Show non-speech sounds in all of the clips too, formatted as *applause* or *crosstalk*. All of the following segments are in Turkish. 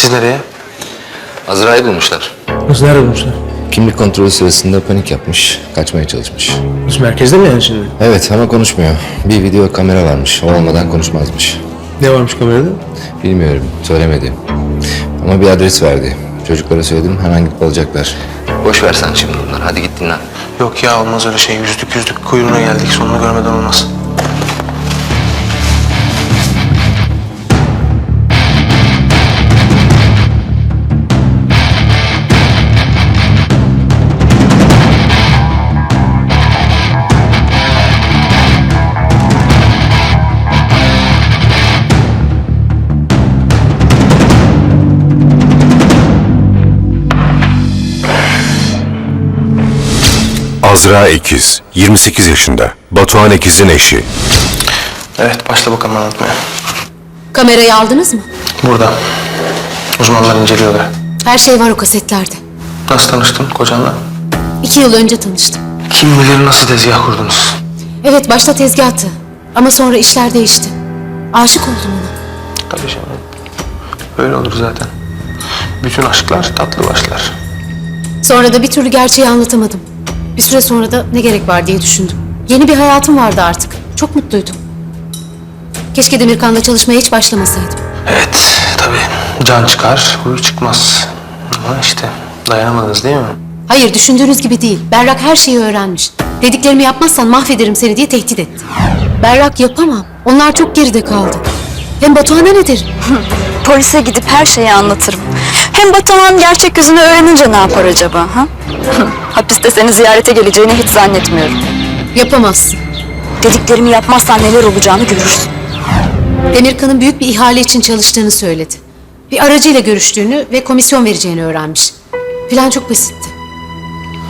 Siz nereye? Azra'yı bulmuşlar. Nasıl nerede bulmuşlar? Kimlik kontrolü sırasında panik yapmış, kaçmaya çalışmış. Biz merkezde mi yani şimdi? Evet ama konuşmuyor. Bir video kamera varmış, o olmadan konuşmazmış. Ne varmış kamerada? Bilmiyorum, söylemedi. Ama bir adres verdi. Çocuklara söyledim, hemen gidip alacaklar. Boş ver sen şimdi bunları, hadi git dinlen. Yok ya olmaz öyle şey. Yüzdük yüzdük kuyruğuna geldik. Sonunu görmeden olmaz. Azra Ekiz, 28 yaşında. Batuhan Ekiz'in eşi. Evet başla bakalım anlatmaya. Kamerayı aldınız mı? Burada. Uzmanlar inceliyorlar. Her şey var o kasetlerde. Nasıl tanıştın kocanla? İki yıl önce tanıştım. Kim bilir nasıl tezgah kurdunuz? Evet başta tezgahtı. Ama sonra işler değişti. Aşık oldum ona. Tabii canım. Öyle olur zaten. Bütün aşklar tatlı başlar. Sonra da bir türlü gerçeği anlatamadım. Bir süre sonra da ne gerek var diye düşündüm. Yeni bir hayatım vardı artık. Çok mutluydum. Keşke Demirkan'la çalışmaya hiç başlamasaydım. Evet tabii. Can çıkar, huy çıkmaz. Ama işte dayanamadınız değil mi? Hayır düşündüğünüz gibi değil. Berrak her şeyi öğrenmiş. Dediklerimi yapmazsan mahvederim seni diye tehdit etti. Berrak yapamam. Onlar çok geride kaldı. Hem Batuhan'a ne derim? *laughs* Polise gidip her şeyi anlatırım. Hem Batuhan gerçek yüzünü öğrenince ne yapar acaba? Ha? *laughs* Hapiste seni ziyarete geleceğini hiç zannetmiyorum. Yapamazsın. Dediklerimi yapmazsan neler olacağını görürsün. Demirkan'ın büyük bir ihale için çalıştığını söyledi. Bir aracıyla görüştüğünü ve komisyon vereceğini öğrenmiş. Plan çok basitti.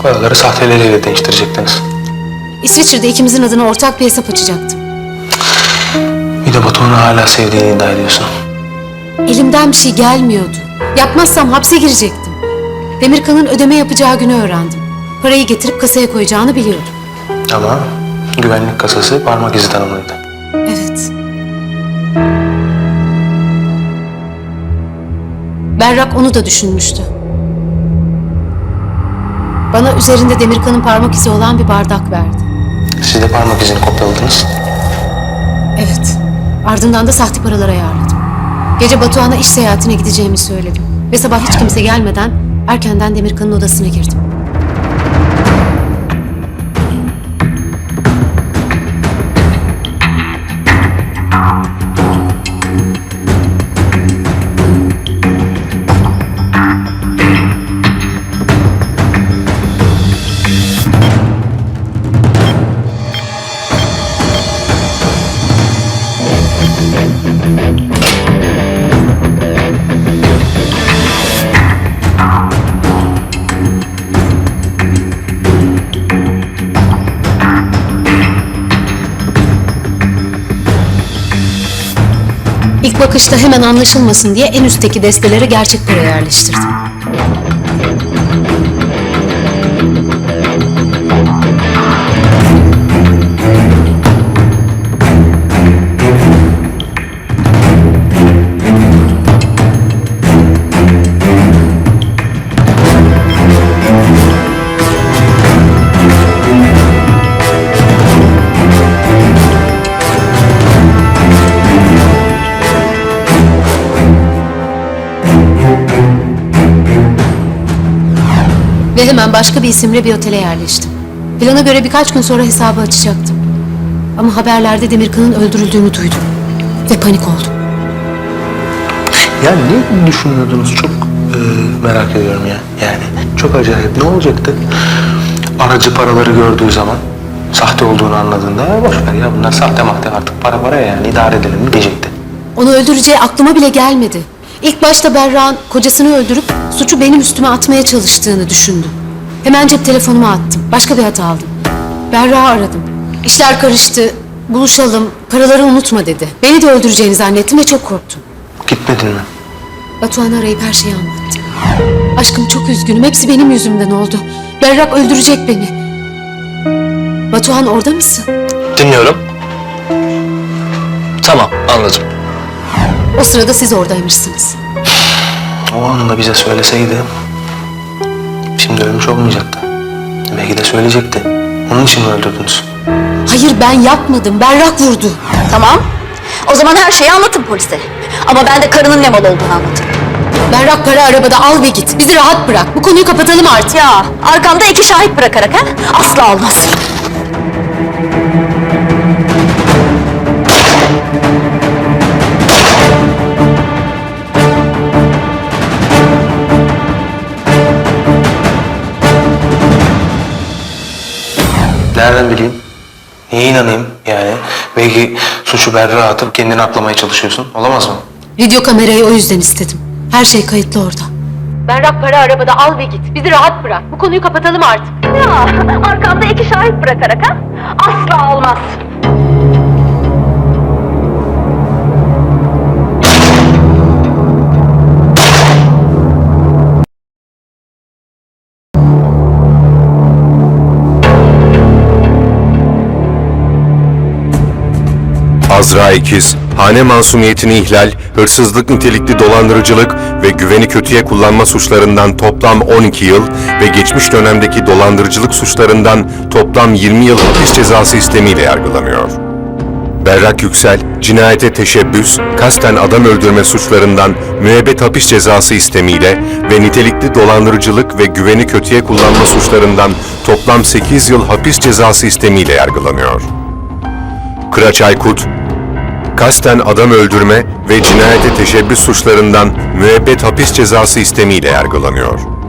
Paraları sahteleriyle değiştirecektiniz. İsviçre'de ikimizin adına ortak bir hesap açacaktım. Bir de Batuhan'ı hala sevdiğini iddia ediyorsun. Elimden bir şey gelmiyordu. Yapmazsam hapse girecektim. Demirkan'ın ödeme yapacağı günü öğrendim. Parayı getirip kasaya koyacağını biliyordum. Ama güvenlik kasası parmak izi tanımlıydı. Evet. Berrak onu da düşünmüştü. Bana üzerinde Demirkan'ın parmak izi olan bir bardak verdi. Siz de parmak izini kopyaladınız. Evet. Ardından da sahte paralar ayarladım. Gece Batuhan'a iş seyahatine gideceğimi söyledim. Ve sabah hiç kimse gelmeden erkenden Demirkan'ın odasına girdim. Bakışta hemen anlaşılmasın diye en üstteki destelere gerçek para yerleştirdim. Ve hemen başka bir isimle bir otele yerleştim. Plana göre birkaç gün sonra hesabı açacaktım. Ama haberlerde Demirkan'ın öldürüldüğünü duydum. Ve panik oldum. Ya ne düşünüyordunuz çok e, merak ediyorum ya. Yani çok acayip. Ne olacaktı? Aracı paraları gördüğü zaman sahte olduğunu anladığında ya boş ver ya bunlar sahte mahte artık para para yani idare edelim mi diyecekti. Onu öldüreceği aklıma bile gelmedi. İlk başta Berra'nın kocasını öldürüp suçu benim üstüme atmaya çalıştığını düşündüm. Hemen cep telefonumu attım. Başka bir hata aldım. Berra'yı aradım. İşler karıştı. Buluşalım. Paraları unutma dedi. Beni de öldüreceğini zannettim ve çok korktum. Gitmedin mi? Batuhan'ı arayıp her şeyi anlattım. Aşkım çok üzgünüm. Hepsi benim yüzümden oldu. Berrak öldürecek beni. Batuhan orada mısın? Dinliyorum. Tamam anladım. O sırada siz oradaymışsınız. o anda bize söyleseydi şimdi ölmüş olmayacaktı. Belki de söyleyecekti. Onun için mi öldürdünüz? Hayır ben yapmadım. Berrak vurdu. Tamam. O zaman her şeyi anlatın polise. Ama ben de karının ne mal olduğunu anlatırım. Berrak para arabada al ve git. Bizi rahat bırak. Bu konuyu kapatalım artık. Ya arkamda iki şahit bırakarak ha? Asla olmaz. Niye inanayım yani? Belki suçu berra atıp kendini aklamaya çalışıyorsun. Olamaz mı? Video kamerayı o yüzden istedim. Her şey kayıtlı orada. Berrak para arabada al ve git. Bizi rahat bırak. Bu konuyu kapatalım artık. Ya *laughs* arkamda iki şahit bırakarak ha? Asla olmaz. Azra İkiz, hane masumiyetini ihlal, hırsızlık nitelikli dolandırıcılık ve güveni kötüye kullanma suçlarından toplam 12 yıl ve geçmiş dönemdeki dolandırıcılık suçlarından toplam 20 yıl hapis cezası istemiyle yargılanıyor. Berrak Yüksel, cinayete teşebbüs, kasten adam öldürme suçlarından müebbet hapis cezası istemiyle ve nitelikli dolandırıcılık ve güveni kötüye kullanma suçlarından toplam 8 yıl hapis cezası istemiyle yargılanıyor. Kıraç Aykut, kasten adam öldürme ve cinayete teşebbüs suçlarından müebbet hapis cezası istemiyle yargılanıyor.